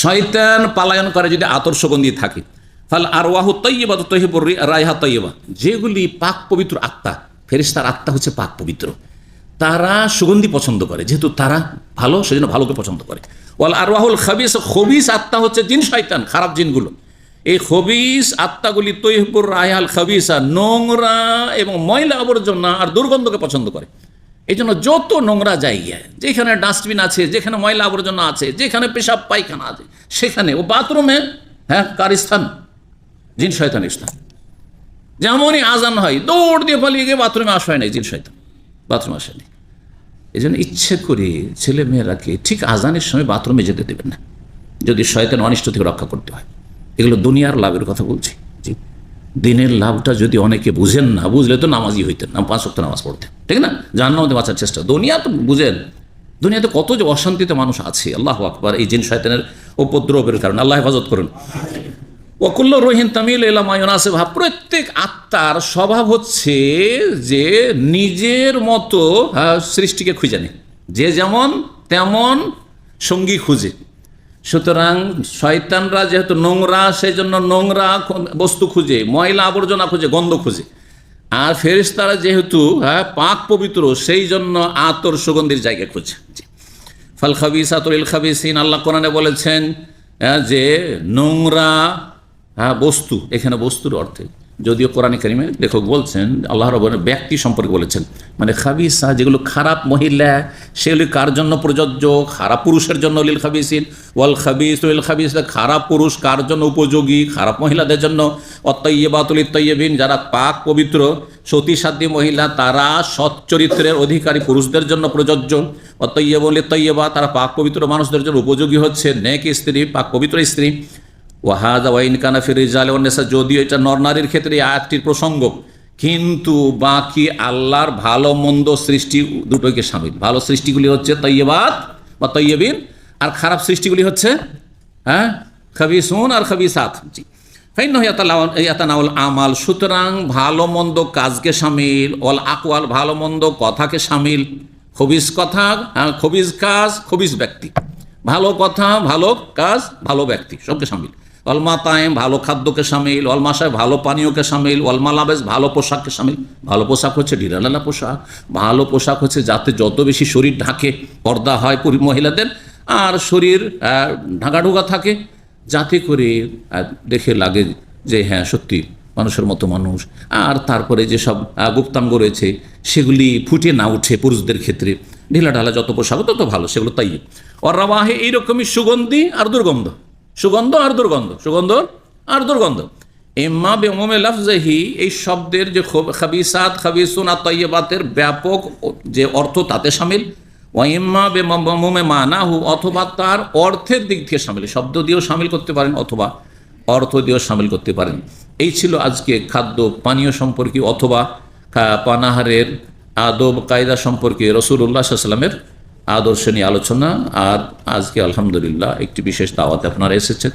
শয়তান পালায়ন করে যদি আতর সুগন্ধি থাকে আর ওয়াহু তৈবা তো তৈবর রায়হা তৈবা যেগুলি পাক পবিত্র আত্মা ফেরিস্তার আত্মা হচ্ছে পাক পবিত্র। তারা সুগন্ধি পছন্দ করে, যেহেতু তারা ভালো, সেজন্য ভালোকে পছন্দ করে। ওয়াল আরওয়াহুল খাবিস, খবিস আত্মা হচ্ছে জিন শয়তান, খারাপ জিনগুলো। এই খবিস আত্মাগুলি তৈহপুর রায়হাল খাবিসা নোংরা এবং ময়লা আবর্জনা আর দুর্গন্ধকে পছন্দ করে। এই জন্য যত নোংরা জায়গা, যেখানে ডাস্টবিন আছে, যেখানে ময়লা আবর্জনা আছে, যেখানে পেশাব পায়খানা আছে, সেখানে ও বাথরুমে হ্যাঁ কার স্থান? জিন শয়তান স্থান। যেমনই আজান হয়, দৌড় দিয়ে পালিয়ে গিয়ে বাথরুমে আসা হয় নাই জিন শয়তান। বাথরুমে আসেনি এই জন্য ইচ্ছে করে ছেলে মেয়েরাকে ঠিক আজানের সময় বাথরুমে যেতে দেবেন না। যদি শয়তান অনিষ্ট থেকে রক্ষা করতে হয়। এগুলো দুনিয়ার লাভের কথা বলছি। দিনের লাভটা যদি অনেকে বুঝেন না বুঝলে তো নামাজই হইতেন না পাঁচ সপ্তাহ নামাজ পড়তেন ঠিক না? জান্নাতে বাঁচার চেষ্টা। দুনিয়া তো বুঝেন দুনিয়াতে কত যে অশান্তিতে মানুষ আছে আল্লাহ আকবার এই জিন শয়তানের উপদ্রবের কারণে আল্লাহ হেফাজত করুন। ওকুল্ল রহিন তামিল এলামায়নাসে ভাব প্রত্যেক আত্মার স্বভাব হচ্ছে যে নিজের মতো হ্যাঁ, সৃষ্টিকে খুঁজে নেয়। যে যেমন তেমন সঙ্গী খুঁজে। সুতরাং শয়তানরা যেহেতু নোংরা সেই জন্য নোংরা বস্তু খুঁজে ময়লা আবর্জনা খুঁজে গন্ধ খুঁজে। আর ফেরিস্তারা যেহেতু হ্যাঁ পাক পবিত্র সেই জন্য আতর সুগন্ধির জায়গা খুঁজে। ফাল খাবিস আতরিল খাবিসিন আল্লাহ কোরআনে বলেছেন আহ, যে নোংরা হ্যাঁ বস্তু এখানে বস্তুর অর্থে। যদিও কোরআন কারিমে লেখক বলছেন, আল্লাহ রব ব্যক্তি সম্পর্কে বলেছেন মানে খাবিসা যেগুলো খারাপ মহিলা, সেগুলি কার জন্য প্রযোজ্য? খারাপ পুরুষের জন্য লিল খাবিসিন, ওয়াল খাবিস লিল খাবিস, খারাপ পুরুষ কার জন্য উপযোগী? খারাপ মহিলাদের জন্য অত্যবাতুল ইত্যবিন যারা পাক পবিত্র, সতীসাধ্যী মহিলা, তারা সৎ চরিত্রের অধিকারী পুরুষদের জন্য প্রযোজ্য। অত্যইয়ে বলে তৈয়বা তারা পাক পবিত্র মানুষদের জন্য উপযোগী হচ্ছে, নেক স্ত্রী, পাক পবিত্র স্ত্রী। ওয়াহাদা ওয়াইন কানা ফিরিজালে অন্যেসা যদিও এটা নরনারীর ক্ষেত্রে এই আয়াতটির প্রসঙ্গ কিন্তু বাকি আল্লাহর ভালো মন্দ সৃষ্টি দুটোকে সামিল। ভালো সৃষ্টিগুলি হচ্ছে তৈয়বাত বা তৈয়বিন আর খারাপ সৃষ্টিগুলি হচ্ছে হ্যাঁ খাবিসুন আর খাবিসাত। জি। ফাইন ইয়াতানাউল আমাল সুতরাং ভালো মন্দ কাজকে সামিল অল আকওয়াল ভালো মন্দ কথাকে সামিল। খবিস কথা আহ, খবিস কাজ খবিস ব্যক্তি। ভালো কথা ভালো কাজ ভালো ব্যক্তি সবকে সামিল। অলমা তায়েম ভালো খাদ্যকে সামিল অলমাশায় ভালো পানীয়কে সামিল অলমালাবেজ ভালো পোশাককে সামিল। ভালো পোশাক হচ্ছে ঢিলালালা পোশাক, ভালো পোশাক হচ্ছে যাতে যত বেশি শরীর ঢাকে, পর্দা হয় মহিলাদের, আর শরীর ঢাকাঢুকা থাকে, যাতে করে দেখে লাগে যে হ্যাঁ সত্যি মানুষের মতো মানুষ। আর তারপরে যেসব গুপ্তাঙ্গ রয়েছে, সেগুলি ফুটে না উঠে পুরুষদের ক্ষেত্রে। ঢিলা ঢালা যত পোশাক, তত ভালো, সেগুলো তাই অরাবাহে এইরকমই সুগন্ধি আর দুর্গন্ধ। সুগন্ধ আর দুর্গন্ধ, সুগন্ধ আর দুর্গন্ধ। এম্মা বেমে লাফজাহি, এই শব্দের যে খব- খাবিসাত, খাবিসুন আর তৈবাতের ব্যাপক যে অর্থ তাতে সামিল। ওয়াইম্মা বেমে মানাহু, অথবা তার অর্থের দিক থেকে সামিল শব্দ দিয়েও সামিল করতে পারেন, অথবা অর্থ দিয়েও সামিল করতে পারেন। এই ছিল আজকে খাদ্য পানীয় সম্পর্কে অথবা পানাহারের আদব, কায়দা সম্পর্কে রসুল্লাহ সাল্লামের আদর্শ নিয়ে আলোচনা, আর আজকে আলহামদুলিল্লাহ একটি বিশেষ দাওয়াতে আপনারা এসেছেন।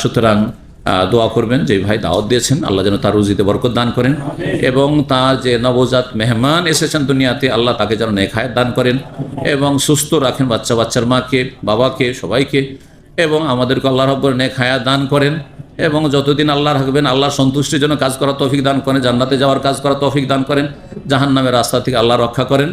সুতরাং দোয়া করবেন যে ভাই দাওয়াত দিয়েছেন, আল্লাহ যেন তার রুজিতে বরকত দান করেন এবং তার যে নবজাত মেহমান এসেছেন দুনিয়াতে, আল্লাহ তাকে যেন নেখায় দান করেন এবং সুস্থ রাখেন বাচ্চা, বাচ্চার মাকে, বাবাকে, সবাইকে এবং আমাদেরকে আল্লাহ রব্বর হায়াত দান করেন এবং যতদিন আল্লাহ রাখবেন আল্লাহ সন্তুষ্টির জন্য কাজ করার তৌফিক দান করেন, জান্নাতে যাওয়ার কাজ করার তৌফিক দান করেন জাহান নামের রাস্তা থেকে আল্লাহ রক্ষা করেন।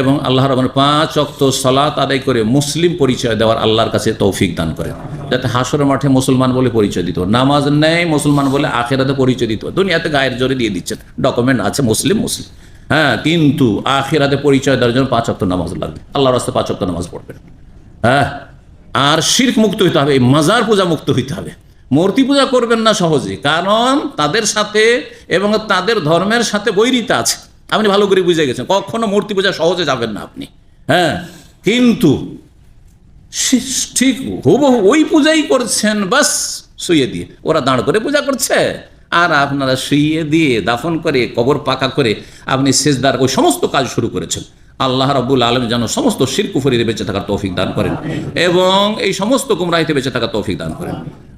এবং আল্লাহ রহমান পাঁচ অক্ত সলাত আদায় করে মুসলিম পরিচয় দেওয়ার আল্লাহর কাছে তৌফিক দান করে। যাতে হাসরের মাঠে মুসলমান বলে পরিচয় দিত। নামাজ নেয় মুসলমান বলে আখেরাতে পরিচয় দিত। দুনিয়াতে গায়ের জোরে দিয়ে দিচ্ছেন ডকুমেন্ট আছে, মুসলিম মুসলিম। হ্যাঁ কিন্তু আখেরাতে পরিচয় দেওয়ার জন্য পাঁচ অক্ত নামাজ লাগবে। আল্লাহর রাস্তায় পাঁচ অক্ত নামাজ পড়বেন হ্যাঁ আর শির্ক মুক্ত হইতে হবে মাজার পূজা মুক্ত হইতে হবে। মূর্তি পূজা করবেন না সহজে, কারণ তাদের সাথে এবং তাদের ধর্মের সাথে বৈরিতা আছে। আপনি ভালো করে বুঝে গেছেন। কখনো মূর্তি পূজা সহজে যাবেন না আপনি। হ্যাঁ কিন্তু ঠিক হুবহু ওই পূজাই করছেন, বাস শুয়ে দিয়ে। ওরা দাঁড় করে পূজা করছে। আর আপনারা শুয়ে দিয়ে দাফন করে, কবর পাকা করে আপনি সেজদার ওই সমস্ত কাজ শুরু করেছেন। আল্লাহ রাবুল আলম যেন সমস্ত শিরকুফরিতে বেঁচে থাকার তৌফিক দান করেন এবং এই সমস্ত গুমরাহিতে বেঁচে থাকার তৌফিক দান করেন।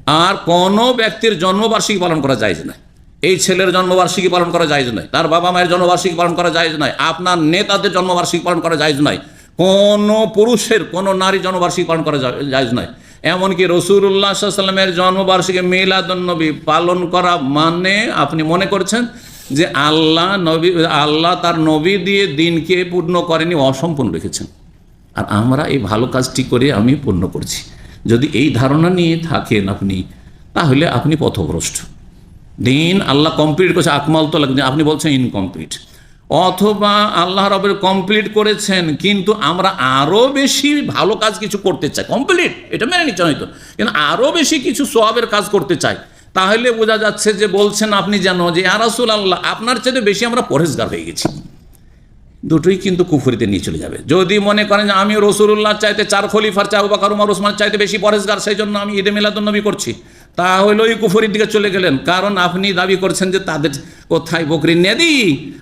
আর কোনো ব্যক্তির জন্মবার্ষিকী পালন করা যায় না। এই ছেলের জন্মবার্ষিকী পালন করা যায় নয়, তার বাবা মায়ের জন্মবার্ষিকী পালন করা যায় নয়, আপনার নেতাদের জন্মবার্ষিকী পালন করা যায় নয়, কোনো পুরুষের, কোনো নারী জন্মবার্ষিকী পালন করা যায় নয়। এমনকি রসুল্লাহ সাল্লামের জন্মবার্ষিকী মিলাদুন্নবী পালন করা মানে আপনি মনে করছেন যে আল্লাহ নবী, আল্লাহ তার নবী দিয়ে দিনকে পূর্ণ করেনি, অসম্পূর্ণ রেখেছেন। আর আমরা এই ভালো কাজটি করে আমি পূর্ণ করছি। যদি এই ধারণা নিয়ে থাকেন আপনি, তাহলে আপনি পথভ্রষ্ট। দিন আল্লাহ কমপ্লিট করেছে, আকমাল তো লাগছে আপনি বলছেন ইনকমপ্লিট অথবা আল্লাহ রবের কমপ্লিট করেছেন, কিন্তু আমরা আরও বেশি ভালো কাজ কিছু করতে চাই। কমপ্লিট এটা মেনে নিচ্ছেন হয়তো কিন্তু আরও বেশি কিছু সোয়াবের কাজ করতে চাই। তাহলে বোঝা যাচ্ছে যে বলছেন আপনি জানো যে আরাসুল আল্লাহ আপনার চেয়ে বেশি আমরা পরেশগার হয়ে গেছি। দুটোই কিন্তু কুফুরিতে নিয়ে চলে যাবে। যদি মনে করেন যে আমি রসুল্লাহ চাইতে চার খলিফার চাই বাকার, উমার, ওসমান চাইতে বেশি পরেশগার সেই জন্য আমি ঈদে মিলাদুন্নবী করছি। তাহলে ওই কুফুরির দিকে চলে গেলেন। কারণ আপনি দাবি করছেন যে তাদের কোথায় বকরি নেদি?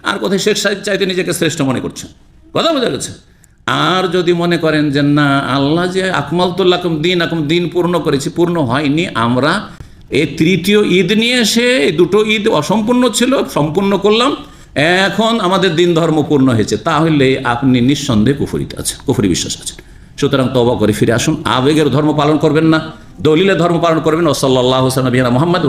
আর কোথায় শেখ সাহেব চাইতে নিজেকে শ্রেষ্ঠ মনে করছেন। কথা বোঝা গেছে? আর যদি মনে করেন যে না, আল্লাহ যে আকমালতুল্লাহম দিন আকম দিন পূর্ণ করেছি, পূর্ণ হয়নি, আমরা এই তৃতীয় ঈদ নিয়ে এসে, এই দুটো ঈদ অসম্পূর্ণ ছিল, সম্পূর্ণ করলাম, এখন আমাদের দিন ধর্ম পূর্ণ হয়েছে, তাহলে আপনি নিঃসন্দেহে কুফরিতে আছেন, কুফরি বিশ্বাস আছেন। সুতরাং তবা করে ফিরে আসুন, আবেগের ধর্ম পালন করবেন না। দলিলের ধর্ম পালন করবেন ও সাল্লাহ হোসেন মোহাম্মদ